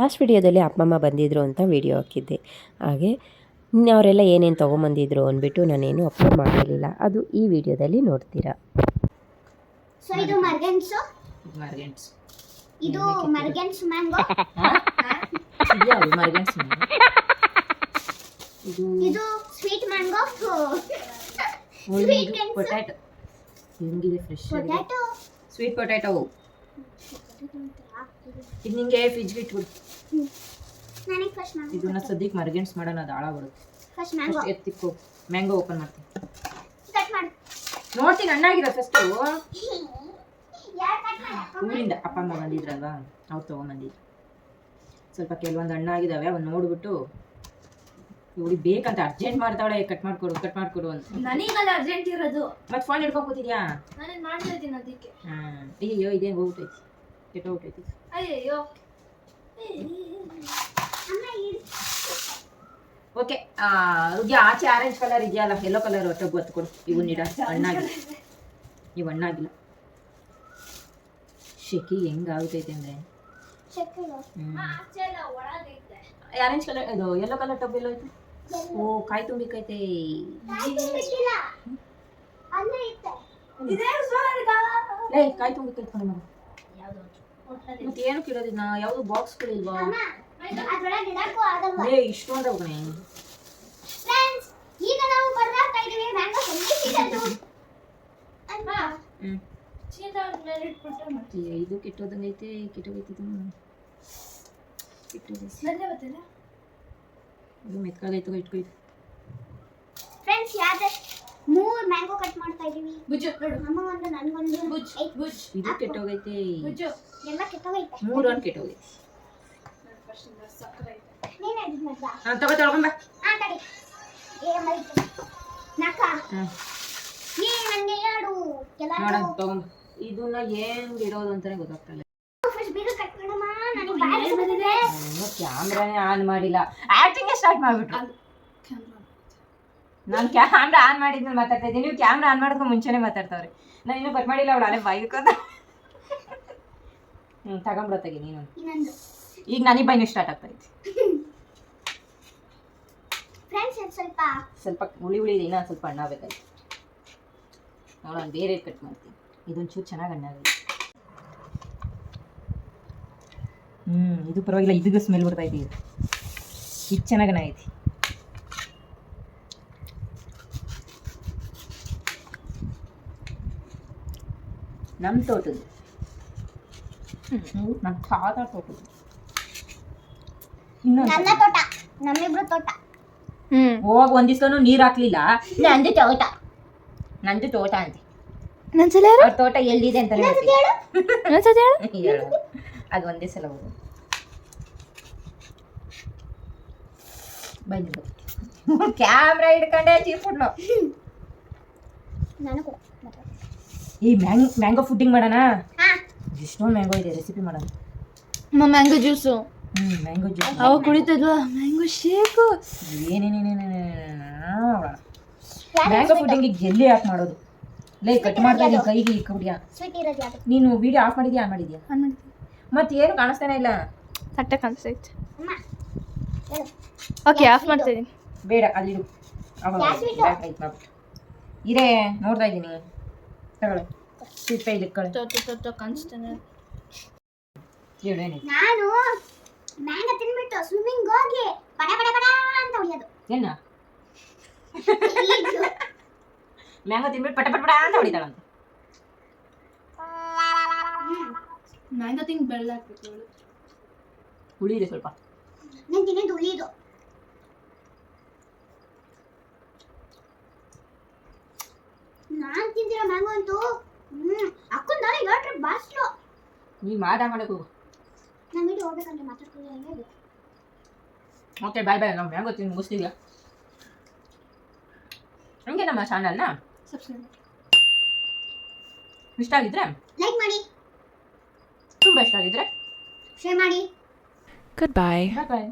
Last ವಿಡಿಯೋದಲ್ಲಿ ಅಪ್ಪಮ್ಮ ಬಂದಿದ್ರು ಅಂತ ವಿಡಿಯೋ ಹಾಕಿದ್ದೆ. ಹಾಗೆ ಇನ್ನು ಅವರೆಲ್ಲ ಏನೇನು ತೊಗೊಂಬಂದಿದ್ರು ಅಂದ್ಬಿಟ್ಟು ನಾನೇನು ಅಪ್ಲೋಡ್ ಮಾಡಿರಲಿಲ್ಲ ಅದು ಈ ವಿಡಿಯೋದಲ್ಲಿ ನೋಡ್ತೀರಾ. ಸೊ ಇದು ಮರ್ಗೆನ್ಸು ಮರ್ಗೆಂಟ್ಸ್ ಇದು ಮರ್ಗೆನ್ಸ್ ಮ್ಯಾಂಗೋ ಇದ್ಯಾವುದು ಇದು ಇದು ಸ್ವೀಟ್ ಮ್ಯಾಂಗೋ ಸ್ವೀಟ್ ಗೆಣಸು ಪೊಟ್ಯಾಟೊ ಹೆಂಗಿದೆ ಫ್ರೆಶ್ ಆಗಿದೆ? ಪೊಟ್ಯಾಟೊ ಸ್ವೀಟ್ ಪೊಟ್ಯಾಟೊ ಇದು ನಿಂಗೆ ಫ್ರಿಜ್ಗೆ ಇಟ್ಬಿಡು. ನನಗೆ ಫಸ್ಟ್ ಮ್ಯಾಂಗೋ ಇದನ್ನ ಸದ್ಯಕ್ಕೆ ಮರ್ಗೆಂಟ್ಸ್ ಮಾಡೋಣ ಅದು ಆಳ ಬರುತ್ತೆ. ಫಸ್ಟ್ ಮ್ಯಾಂಗೋ ಫಸ್ಟ್ ಎತ್ತಿಕ್ಕೋ. ಮ್ಯಾಂಗೋ ಓಪನ್ ಮಾಡ್ತೀನಿ. ಕಟ್ ಮಾಡು. ನೋಡ್ತೀನಿ ಹಣ್ಣಾಗಿರೋ ಫಸ್ಟು ಯಾರು ಕಟ್ ಮಾಡ ಊರಿಂದ ಅಪ್ಪ ಅಮ್ಮ ಬಂದಿದ್ರಲ್ವಾ? ಅವ್ರು ತೊಗೊಂಬಂದಿದ್ರು ಸ್ವಲ್ಪ ಕೆಲವೊಂದು ಆಗಿದಾವೆ ಅವನ್ನ ನೋಡ್ಬಿಟ್ಟು ಇವ್ರಿಗೆ ಬೇಕಂತ ಅರ್ಜೆಂಟ್ ಮಾಡ್ತಾವಳೆ ಕಟ್ ಮಾಡ್ಕೊಡು ಕಟ್ ಮಾಡ್ಕೊಡು ಅಂತ. ನನಗಲ್ಲ ಅರ್ಜೆಂಟ್ ಇರೋದು. ಮತ್ತೆ ಫೋನ್ ಹಿಡ್ಕೊಂಡ್ ಕೂತಿದ್ಯಾ? ನಾನು ಮಾಡ್ತಾ ಇದ್ದೀನಿ ಅದಕ್ಕೆ. ಹಾಂ ಅಯ್ಯೋ ಇದೇ ಹೋಗ್ಬಿಟ್ಟೈತಿ ಅಮ್ಮ ಇಡು ಓಕೆ ರುಗ್ಯ ಆಚೆ ಆರೆಂಜ್ ಕಲರ್ ಇದೆಯಲ್ಲ ಯೆಲ್ಲೋ ಕಲರ್ ಟಬ್ ಹೊತ್ತು ಕೊಡು ಇವು ನೀಡ ಹಣ್ಣಾಗಿಲ್ಲ. ಇವು ಹಣ್ಣಾಗಿಲ್ಲ. ಶೆಕಿ ಹೆಂಗಾಗ್ತೈತೆ ಅಂದರೆ? ಎಲ್ಲ ಆರೆಂಜ್ ಕಲರ್ ಇದು ಯೆಲ್ಲೋ ಕಲರ್ ಟಬ್ ಎಲ್ಲೋ ಐತೆ? ಓ ಕಾಯಿ ತುಂಬಿಕೈತೆ. ಕಾಯಿ ತುಂಬಿಕೈತೆ ಮತ್ತೆ ಏನು ನಾ ಯಾವುದು ಬಾಕ್ಸ್ಗಳಿಲ್ವಾ ಲೇ ಇಷ್ಟೊಂದು ಫ್ರೆಂಡ್ಸ್ ಈಗ ನಾವು ಬರ್ದಾಗ್ತಾ ಇದೀವಿ. ಮ್ಯಾಂಗೋ ಅಲ್ವಾ ಇದು ಕೆಟ್ಟೋದಂಗೈತೆ ಕೆಟ್ಟೋಗೈತೆ. ಇದು ಮೆತ್ಕಾಗೈತೆ ಇಟ್ಕೊಯ್ತು ಫ್ರೆಂಡ್ಸ್ ಯಾವ್ದು ಕಟ್ ಮಾಡ್ತಾ ಇದೀವಿ. ಬುಜ್ಜು ನೋಡು. ಅಮ್ಮ ಒಂದು ನನ್ಗೊಂದು ಬುಜ್. ಬುಜ್ ಇದು ಕೆಟ್ಟೋಗೈತೆ. ಬುಜ್ಜು. ಎಲ್ಲ ಕೆಟ್ಟೋಗೈತೆ. ಮೂರು ಒಂದು ಕೆಟ್ಟೋಗೈತೆ. ಸಕ್ಕರೆ ಐತೆ ನೀನ್ ಅಡಿಗೆ ಮಾಡ್ದ ಹಾಂ ತಗೋ ತಗೊಂಬ ಆ ತಡಿ. ಏ ಮರಿತು ನಕ? ಹ್ಞೂ ನೀ ನಂಗೆ ಯಾಡು ನೋಡೋಣ ಎಲ್ಲಾರು ತಗೊಂಬ ಇದನ್ನ ಹೆಂಗ್ ಇಡೋದು ಅಂತಾನೆ ಗೊತ್ತಾಗ್ತಲ್ಲ ಫಸ್ಟ್ ಬೀರು ಕಟ್ ಮಾಡಮ್ಮ ನನಗೆ ಬಾಯ್ ಬಂದಿದೆ. ಇನ್ನು ಕ್ಯಾಮ್ರಾನೇ ಆನ್ ಮಾಡಿಲ್ಲ. ಆಕ್ಟಿಂಗ್ ಸ್ಟಾರ್ಟ್ ಮಾಡ್ಬಿಟ್ಟು ಕ್ಯಾಮ್ರಾ ನಾನು ಕ್ಯಾಮ್ರಾ ಆನ್ ಮಾಡಿದ್ಮೇಲೆ ಮಾತಾಡ್ತಾ ಇದ್ದೀನಿ. ನೀವು ಕ್ಯಾಮ್ರಾ ಆನ್ ಮಾಡೋದಕ್ಕೂ ಮುಂಚೆನೇ ಮಾತಾಡ್ತಾವ್ರಿ. ನಾನು ಇನ್ನೂ ಕಟ್ ಮಾಡಿಲ್ಲ ಅವಳು ಅಲ್ಲೇ ಬಾಯ್ಕೋತ ಹ್ಞೂ ತಗೊಂಬಿಡತ್ತಾಗಿ ನೀನು. ಈಗ ನನಗೆ ಬೈನು ಸ್ಟಾರ್ಟ್ ಆಗ್ತಾ ಐತಿ ಇದು ಸ್ವಲ್ಪ. ಸ್ವಲ್ಪ ಹುಳಿ ಹುಳಿ ಇದೆ ಇನ್ನೊಂದು ಸ್ವಲ್ಪ ಹಣ್ಣಾಗಬೇಕಾಯ್ತು ನೋಡೋಣ ಬೇರೆ ಕಟ್ ಮಾಡ್ತೀನಿ. ಇದೊಂಚೂರು ಚೆನ್ನಾಗಿ ಹಣ್ಣಾಗೈತೆ ಹ್ಞೂ ಇದು ಪರವಾಗಿಲ್ಲ ಇದಕ್ಕೆ ಸ್ಮೆಲ್ ಬರ್ತಾ ಇದ್ದೀವಿ ಇದು. ಇದು ಚೆನ್ನಾಗಿ ಹಣ್ಣಾಗೈತಿ ನಮ್ಮ ತೋಟದ್ದು. ಹ್ಞೂ ನಮ್ಮ ತಾತ ತೋಟದ್ದು. ಇನ್ನೊಂದು ನನ್ನ ತೋಟ ನಮ್ಮಿಬ್ರು ತೋಟ. ಹ್ಮ್. ಹೋಗಿ ಒಂದ್ ದಿವ್ಸನೂ ನೀರ್ ಹಾಕ್ಲಿಲ್ಲ. ನಂದು ತೋಟ. ನಂದು ತೋಟ ಅಂತ. ನನ್ಸಲ ಅವ್ರ ತೋಟ ಎಲ್ಲಿದೆ ಅಂತ ಇನ್ನೊಂದ್ಸತಿ ಹೇಳು. ನನ್ಸತಿ ಹೇಳು. ಅದು ಒಂದೇ ಸಲ ಹೋಗು. ಬಂದು ಕ್ಯಾಮ್ರಾ ಹಿಡ್ಕೊಂಡೆ ಚೀರ್ಬಿಡ್ಲು ನಾನು ಕೂಡ ಮಾತಾಡು. ಈ ಮ್ಯಾಂಗ್ ಮ್ಯಾಂಗೋ ಫುಡ್ಡಿಂಗ್ ಮಾಡೋಣ? ಹಾ. ಎಷ್ಟೊಂದು ಮ್ಯಾಂಗೋ ಇದೆ ರೆಸಿಪಿ ಮಾಡೋಣ. Mango juice. ಹ್ಞೂ ಮ್ಯಾಂಗೋ ಜ್ಯೂಸ್. ಅವ ಕುಡಿತದ್ವಾ? Mango shake mango pudding jelly ಯಾಕೆ ಮಾಡೋದು? ಲೇ ಕಟ್ ಮಾಡ್ತಾ ಇದ್ದೀನಿ ಕೈಗೆ ಈ ಕುಡಿಯ ನೀನು ವಿಡಿಯೋ ಆಫ್ ಮಾಡಿದ್ಯಾ ಆನ್ ಮಾಡಿದ್ಯಾ? ಮತ್ತೆ ಏನು ಕಾಣಿಸ್ತಾನೆ ಇಲ್ಲ? ತಟ್ಟೆ ಕಾಣಿಸ್ತೈತೆ. ಅಮ್ಮ ಓಕೆ ಆಫ್ ಮಾಡ್ತಾ ಇದೀನಿ. ಬೇಡ ಆಯ್ತು ಮಾಡ್ಬಿಟ್ಟು ಇರೇ ನೋಡ್ತಾ ಇದ್ದೀನಿ ತಗೊಳ್ಳಿ ಸ್ವೀಟ್ ಪೈ ಇಟ್ಕೊಳ್ಳಿ. ತೊಟ್ಟು ತೊಟ್ಟು ಕಾಣಿಸ್ತಾನೆ. ಹೇಳು ಏನಿದೆ ನಾನು ಮ್ಯಾಂಗ ತಿನ್ಬಿಟ್ಟು ಸ್ವಿಮ್ಮಿಂಗ್ ಹೋಗಿ ಬಡ ಬಡ ಬಡ ಅಂತ ಹೊಡಿಯೋದು. ಏನ? ಮ್ಯಾಂಗ ತಿನ್ಬಿಟ್ಟು ಪಟ ಪಟ ಪಟ ಅಂತ ಹೊಡಿತಾಳಂತ. ಹ್ಮ್. ಮ್ಯಾಂಗೋ ತಿಂಗ್ ಹುಳಿ ಇದೆ ಸ್ವಲ್ಪ. ನೀನ್ ತಿನ್ನಿದ್ದು ಉಳಿದು ನಾನ್ ತಿಂದಿರೋ ಮ್ಯಾಂಗೋ ಅಂತೂ? ಹ್ಮ್ ಅಕ್ಕಂದ ಹೇಳ್ರಿ ಬಾಸ್ಲು. ನೀ ಮಾಡ ಮಾಡಕ್ಕೆ ಹೋಗು ನಾನು ವಿಡಿಯೋ ಹೋಗ್ಬೇಕಂದ್ರೆ ಮಾತಾಡ್ಕೊಂಡು ಹಂಗೆ ಓಕೆ ಬಾಯ್ ಬಾಯ್ ನಾವು ಮ್ಯಾಂಗೋ ತಿಂದು ಮುಗಿಸ್ತೀವಿ ಹಂಗೆ ನಮ್ಮ ಚಾನಲ್ನ ಸಬ್ಸ್ಕ್ರೈಬ್ ಇಷ್ಟ ಆಗಿದ್ರೆ? ಲೈಕ್ ಮಾಡಿ. ತುಂಬ ಇಷ್ಟ ಆಗಿದ್ರೆ? ಶೇರ್ ಮಾಡಿ. ಗುಡ್ ಬೈ ಬಾಯ್ ಬಾಯ್